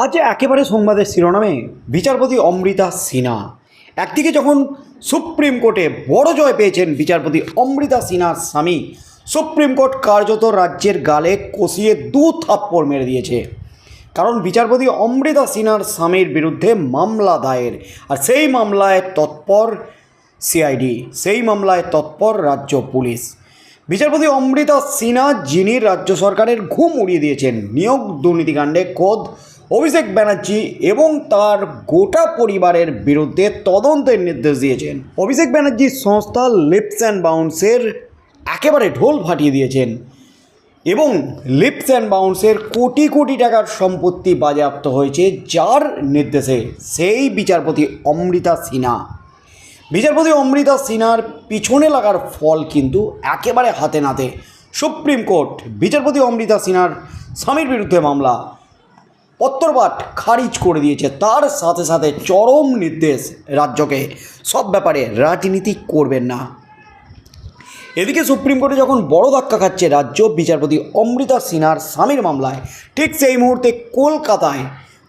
আজ একেবারে সংবাদের শিরোনামে বিচারপতি অমৃতা সিনহা। একদিকে যখন সুপ্রিম কোর্টে বড় জয় পেয়েছেন বিচারপতি অমৃতা সিনহার স্বামী, সুপ্রিম কোর্ট কার্যত রাজ্যের গালে কষিয়ে দু থাপ্পড় মেরে দিয়েছে। কারণ বিচারপতি অমৃতা সিনহার স্বামীর বিরুদ্ধে মামলা দায়ের, আর সেই মামলায় তৎপর সিআইডি, সেই মামলায় তৎপর রাজ্য পুলিশ। বিচারপতি অমৃতা সিনহা যিনি রাজ্য সরকারের ঘুম উড়িয়ে দিয়েছেন, নিয়োগ দুর্নীতিকাণ্ডে খোদ অভিষেক ব্যানার্জি এবং তার গোটা পরিবারের বিরুদ্ধে তদন্তের নির্দেশ দিয়েছেন। অভিষেক ব্যানার্জির সংস্থা লিপস অ্যান্ড বাউন্সের একেবারে ঢোল ফাটিয়ে দিয়েছেন এবং লিপস অ্যান্ড বাউন্সের কোটি কোটি টাকার সম্পত্তি বাজেয়াপ্ত হয়েছে, যার নির্দেশে সেই বিচারপতি অমৃতা সিনহা। বিচারপতি অমৃতা সিনহার পিছনে লাগার ফল কিন্তু একেবারে হাতে নাতে। সুপ্রিম কোর্ট, বিচারপতি অমৃতা সিনহার স্বামীর বিরুদ্ধে মামলা। পত্রপাঠ খারিজ করে দিয়েছে। তার সাথে সাথে চরম নির্দেশ রাজ্যকে। সব ব্যাপারে রাজনীতি করবেন না। এদিকে সুপ্রিম কোর্টে যখন বড় ধাক্কা খাচ্ছে রাজ্য বিচারপতি অমৃতা সিনহার স্বামীর মামলায়, ঠিক সেই মুহূর্তে কলকাতায়,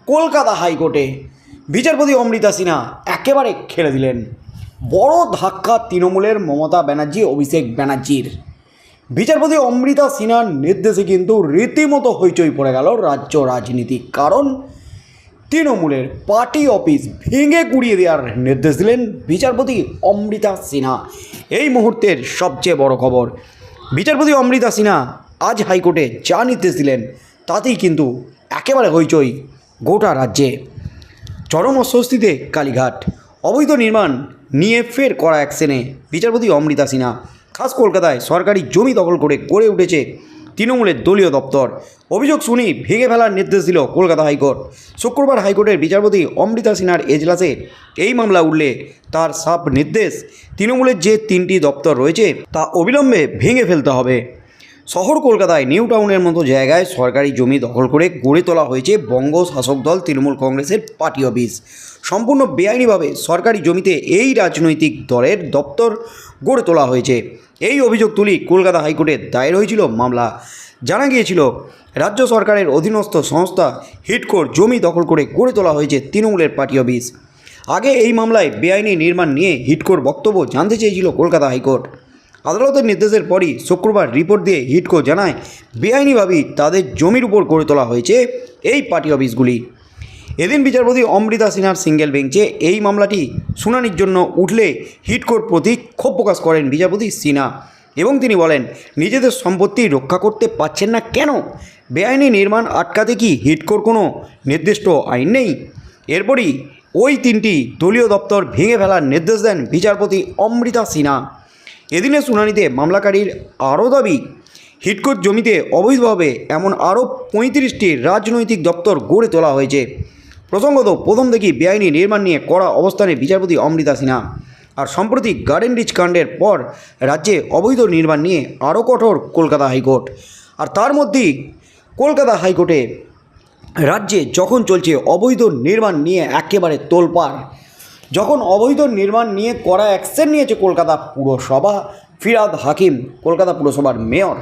কলকাতা হাইকোর্টে বিচারপতি অমৃতা সিনহা একেবারে খেলে দিলেন। বড় ধাক্কা তৃণমূলের মমতা ব্যানার্জি, অভিষেক ব্যানার্জির। বিচারপতি অমৃতা সিনহার নির্দেশে কিন্তু রীতিমতো হইচই পড়ে গেল রাজ্য রাজনীতি। কারণ তৃণমূলের পার্টি অফিস ভেঙে গুড়িয়ে দেওয়ার নির্দেশ দিলেন বিচারপতি অমৃতা সিনহা। এই মুহূর্তের সবচেয়ে বড় খবর, বিচারপতি অমৃতা সিনহা আজ হাইকোর্টে যা নির্দেশ দিলেন, তাতেই কিন্তু একেবারে হইচই গোটা রাজ্যে। চরম অস্বস্তিতে কালীঘাট, অবৈধ নির্মাণ নিয়ে ফের করা অ্যাকশনে বিচারপতি অমৃতা সিনহা। খাস কলকাতায় সরকারি জমি দখল করে গড়ে উঠেছে তৃণমূলের দলীয় দপ্তর। অভিযোগ শুনি ভেঙে ফেলার নির্দেশ দিল কলকাতা হাইকোর্ট। শুক্রবার হাইকোর্টের বিচারপতি অমৃতা সিনহার এজলাসে এই মামলা উঠলে। তার সাপ নির্দেশ, তৃণমূলের যে তিনটি দপ্তর রয়েছে তা অবিলম্বে ভেঙে ফেলতে হবে। শহর কলকাতায় নিউ টাউনের মতো জায়গায় সরকারি জমি দখল করে গড়ে তোলা হয়েছে বঙ্গ শাসক দল তৃণমূল কংগ্রেসের পার্টি অফিস। সম্পূর্ণ বেআইনিভাবে সরকারি জমিতে এই রাজনৈতিক দলের দপ্তর গড়ে তোলা হয়েছে। এই অভিযোগ তুলি কলকাতা হাইকোর্টে দায়ের হয়েছিল মামলা। জানা গিয়েছিল, রাজ্য সরকারের অধীনস্থ সংস্থা হিটকোর জমি দখল করে গড়ে তোলা হয়েছে তৃণমূলের পার্টি অফিস। আগে এই মামলায় বেআইনি নির্মাণ নিয়ে হিটকোর বক্তব্য জানতে চেয়েছিল কলকাতা হাইকোর্ট। আদালতের নির্দেশের পরই শুক্রবার রিপোর্ট দিয়ে হিটকো জানায়, বেআইনিভাবেই তাদের জমির উপর গড়ে তোলা হয়েছে এই পার্টি অফিসগুলি। এদিন বিচারপতি অমৃতা সিনহার সিঙ্গেল বেঞ্চে এই মামলাটি শুনানির জন্য উঠলে হিটকোর প্রতি ক্ষোভ প্রকাশ করেন বিচারপতি সিনহা। এবং তিনি বলেন, নিজেদের সম্পত্তি রক্ষা করতে পারছেন না কেন? বেআইনি নির্মাণ আটকাতে কি হিটকোর কোনো নির্দিষ্ট আইন নেই? এরপরই ওই তিনটি দলীয় দপ্তর ভেঙে ফেলার নির্দেশ দেন বিচারপতি অমৃতা সিনহা। এদিনের শুনানিতে মামলাকারীর আরও দাবি হিটকোট জমিতে অবৈধভাবে এমন আরও পঁয়ত্রিশটি রাজনৈতিক দপ্তর গড়ে তোলা হয়েছে। প্রসঙ্গত প্রথম দেখি বেআইনি নির্মাণ নিয়ে কড়া অবস্থানে বিচারপতি অমৃতা সিনহা। আর সম্প্রতি গার্ডেন রিচ কাণ্ডের পর রাজ্যে অবৈধ নির্মাণ নিয়ে আরও কঠোর কলকাতা হাইকোর্ট। আর তার মধ্যেই কলকাতা হাইকোর্টে রাজ্যে যখন চলছে অবৈধ নির্মাণ নিয়ে একেবারে তোলপাড়, যখন অবৈধ নির্মাণ নিয়ে করা অ্যাকশন নিয়েছে কলকাতা পুরসভা, ফিরাদ হাকিম, কলকাতা পুরসভার মেয়র।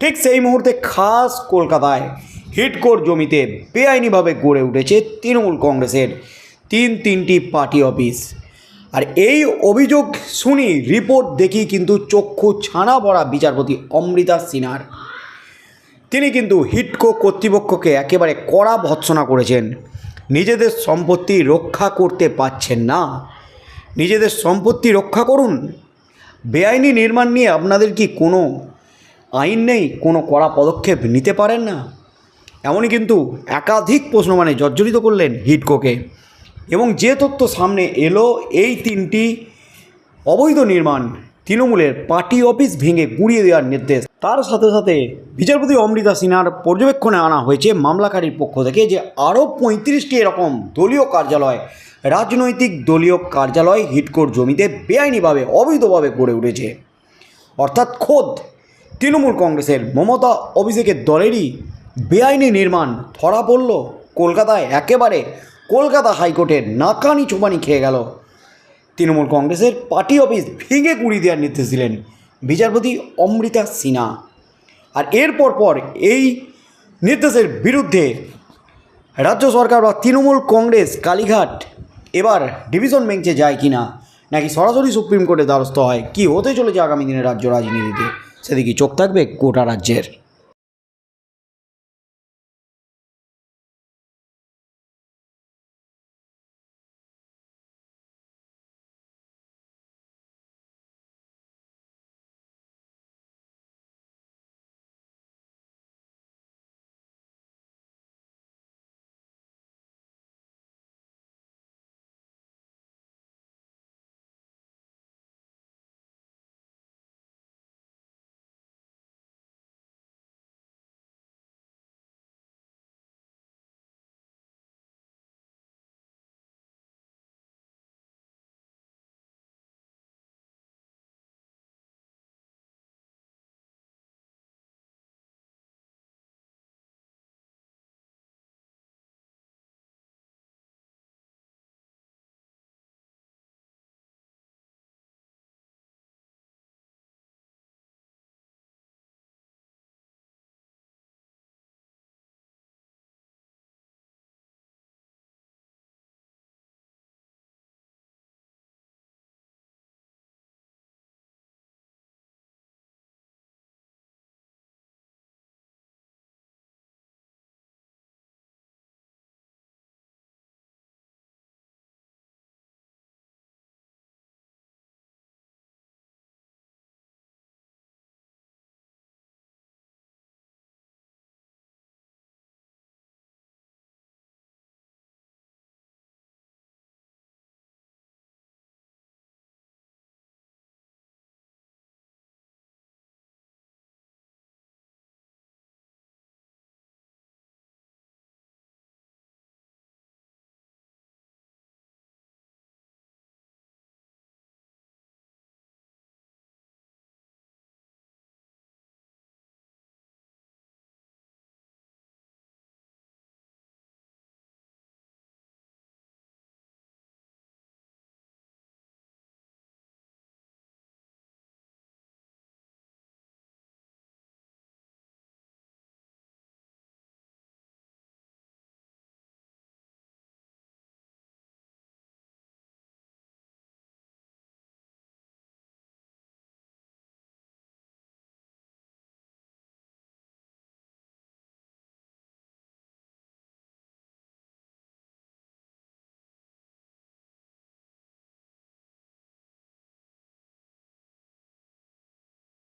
ঠিক সেই মুহূর্তে খাস কলকাতায় হিটকোর জমিতে বেআইনিভাবে গড়ে উঠেছে তৃণমূল কংগ্রেসের তিন তিনটি পার্টি অফিস। আর এই অভিযোগ শুনি রিপোর্ট দেখি কিন্তু চক্ষু ছানা পড়া বিচারপতি অমৃতা সিনহার। তিনি কিন্তু হিটকো কর্তৃপক্ষকে একেবারে কড়া ভৎসনা করেছেন। নিজেদের সম্পত্তি রক্ষা করতে পারছেন না। নিজেদের সম্পত্তি রক্ষা করুন। বেআইনি নির্মাণ নিয়ে আপনাদের কি কোনো আইন নেই? কোনো কড়া পদক্ষেপ নিতে পারেন না? এমনই কিন্তু একাধিক প্রশ্ন মানে জর্জরিত করলেন হিটকোকে। এবং যে তথ্য সামনে এলো, এই তিনটি অবৈধ নির্মাণ তৃণমূলের পার্টি অফিস ভেঙে গুঁড়িয়ে দেওয়ার নির্দেশ। তার সাথে সাথে বিচারপতি অমৃতা সিনহার পর্যবেক্ষণে আনা হয়েছে মামলাকারীর পক্ষ থেকে যে আরও পঁয়ত্রিশটি এরকম দলীয় কার্যালয়, রাজনৈতিক দলীয় কার্যালয় হিটকোর জমিতে বেআইনিভাবে, অবৈধভাবে গড়ে উঠেছে। অর্থাৎ খোদ তৃণমূল কংগ্রেসের মমতা অভিষেকের দলেরই বেআইনি নির্মাণ, ধরা পড়ল কলকাতায় একেবারে। কলকাতা হাইকোর্টের নাকানি চোপানি খেয়ে গেল। তৃণমূল কংগ্রেসের পার্টি অফিস ভেঙে কুড়ি দেওয়ার নির্দেশ দিলেন বিচারপতি অমৃতা সিনহা। আর এরপর পর এই নির্দেশের বিরুদ্ধে রাজ্য সরকার বা তৃণমূল কংগ্রেস, কালীঘাট এবার ডিভিশন বেঞ্চে যায় কি না নাকি সরাসরি সুপ্রিম কোর্টে দ্বারস্থ হয়, কি হতে চলেছে আগামী দিনে রাজ্য রাজনীতিতে? সেদিকে চোখ থাকবে গোটা রাজ্যের।